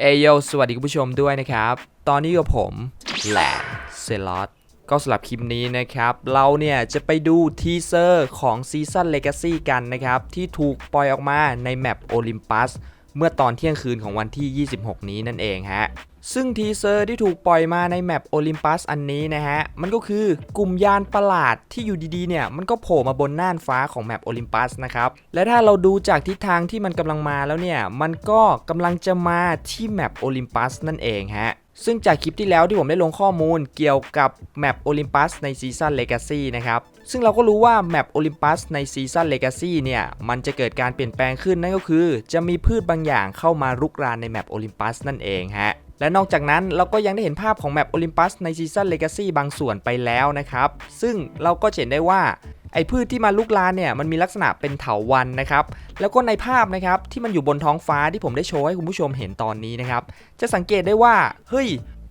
เอโยสวัสดีคุณผู้ชมด้วยนะครับ ตอนนี้กับผมแหลนเซลอตก็สำหรับคลิปนี้นะครับ เราเนี่ยจะไปดูทีเซอร์ของซีซั่นเลกาซีกันนะครับ ที่ถูกปล่อยออกมาในแมปโอลิมปัส เมื่อตอนเที่ยงคืนของวันที่ 26 นี้นั่นเองฮะ ซึ่งทีเซอร์ที่ถูกปล่อยมาในแมปโอลิมปัสอันนี้นะฮะ มันก็คือกลุ่มยานประหลาดที่อยู่ดีๆเนี่ย มันก็โผล่มาบนน่านฟ้าของแมปโอลิมปัสนะครับ และถ้าเราดูจากทิศทางที่มันกำลังมาแล้วเนี่ย มันก็กำลังจะมาที่แมปโอลิมปัสนั่นเองฮะ ซึ่งจากคลิปที่แล้วที่ผมได้ลงข้อมูลเกี่ยวกับแมปโอลิมปัสในซีซันเลกาซีนะครับซึ่งเราก็รู้ว่าแมปโอลิมปัสในซีซันเลกาซีเนี่ย มันจะเกิดการเปลี่ยนแปลงขึ้นนั่นก็คือ จะมีพืชบางอย่างเข้ามารุกรานในแมปโอลิมปัสนั่นเองฮะและนอกจากนั้นเราก็ยังได้เห็นภาพของแมปโอลิมปัสในซีซันเลกาซีบางส่วนไปแล้วนะครับ ซึ่งเราก็เห็นได้ว่า ไอ้พืชที่มาลุกลานเนี่ยมันมีลักษณะเป็นเถาวัลย์นะครับ แล้วก็ในภาพนะครับที่มันอยู่บนท้องฟ้าที่ผมได้โชว์ให้คุณผู้ชมเห็นตอนนี้นะครับ จะสังเกตได้ว่า เฮ้ย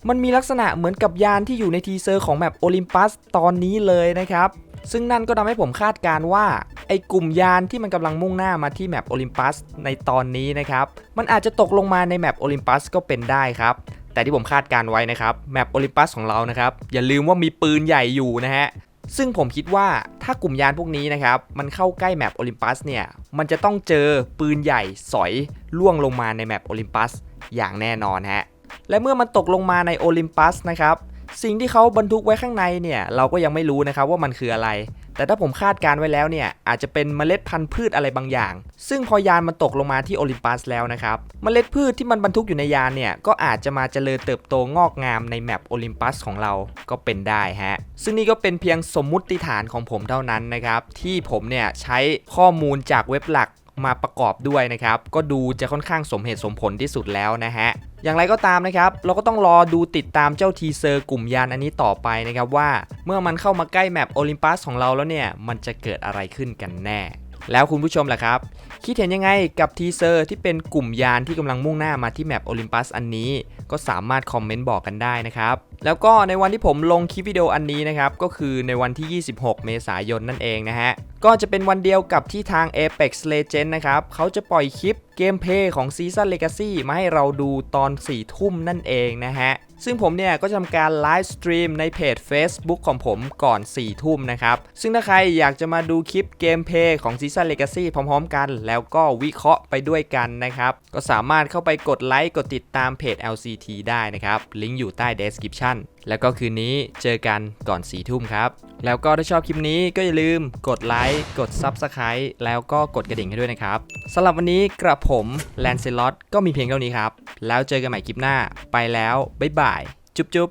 มันมีลักษณะเหมือนกับยานที่อยู่ในทีเซอร์ของแมปโอลิมปัสตอนนี้เลยนะครับ ซึ่งนั่นก็ทำให้ผมคาดการว่า ไอ้กลุ่มยานที่มันกำลังมุ่งหน้ามาที่แมปโอลิมปัสในตอนนี้นะครับ มันอาจจะตกลงมาในแมปโอลิมปัสก็เป็นได้ครับแต่ที่ผมคาดการไว้นะครับ แมปโอลิมปัสของเรานะครับ อย่าลืมว่ามีปืนใหญ่อยู่นะฮะ ซึ่งผมคิดว่าถ้ากลุ่มยานพวกนี้นะครับ มันเข้าใกล้แมปโอลิมปัสเนี่ย มันจะต้องเจอปืนใหญ่สอยล่วงลงมาในแมปโอลิมปัสอย่างแน่นอนฮะ และเมื่อมันตกลงมาในโอลิมปัสนะครับ สิ่งที่เขาบรรทุกไว้ข้างในเนี่ย เราก็ยังไม่รู้นะครับว่ามันคืออะไร แต่ถ้าผมคาดการ์ไว้แล้วเนี่ยอาจจะเป็นเมล็ดพันธุ์พืชอะไรบางอย่าง ซึ่งพอยานมันตกลงมาที่โอลิมปัสแล้วนะครับเมล็ดพืชที่มันบรรทุกอยู่ในยานเนี่ยก็อาจจะมาเจริญเติบโตงอกงามในแมปโอลิมปัสของเราก็เป็นได้ฮะซึ่งนี่ก็เป็นเพียงสมมุติฐานของผมเท่านั้นนะครับที่ผมเนี่ยใช้ข้อมูลจากเว็บหลัก มาประกอบด้วยนะครับ ก็ดูจะค่อนข้างสมเหตุสมผลที่สุดแล้วนะฮะ อย่างไรก็ตามนะครับ เราก็ต้องรอดูติดตามเจ้าทีเซอร์กลุ่มยานอันนี้ต่อไปนะครับว่าเมื่อมันเข้ามาใกล้แมปโอลิมปัสของเราแล้วเนี่ย มันจะเกิดอะไรขึ้นกันแน่ แล้วคุณผู้ชมล่ะครับ คิดเห็นยังไงกับทีเซอร์ที่เป็นกลุ่มยานที่กำลังมุ่งหน้ามาที่แมปโอลิมปัสอันนี้ ก็สามารถคอมเมนต์บอกกันได้นะครับแล้วก็ในวันที่ผมลงคลิปวิดีโออันนี้นะครับ ก็คือในวันที่ 26 เมษายนนั่นเองนะฮะก็จะเป็นวันเดียวกับที่ทาง Apex Legends นะครับเขาจะปล่อยคลิปเกมเพย์ของ Season Legacy มาให้เราดูตอน 4 ทุ่มนั่นเองนะฮะ ซึ่งผมเนี่ยก็จะทำการไลฟ์สตรีมในเพจ Facebook ของผมก่อน 4 ทุ่มนะครับ ซึ่งถ้าใครอยากจะมาดูคลิปเกมเพย์ของ Season Legacy พร้อมๆ กัน แล้วก็วิเคราะห์ไปด้วยกันนะครับ ก็สามารถเข้าไปกดไลค์กดติดตามเพจ LCT ได้นะครับ ลิงก์อยู่ใต้ description แล้วก็คืนนี้เจอกันก่อน 4 ทุ่มครับ แล้วก็ถ้าชอบคลิปนี้ก็อย่าลืมกดไลค์กด Subscribe แล้วก็กดกระดิ่งให้ด้วยนะครับสำหรับวันนี้กระผมแลนเซลอตก็มีเพียงเท่านี้ครับ แล้วเจอกันใหม่คลิปหน้าไปแล้ว บ๊ายบาย จุ๊บจุ๊บ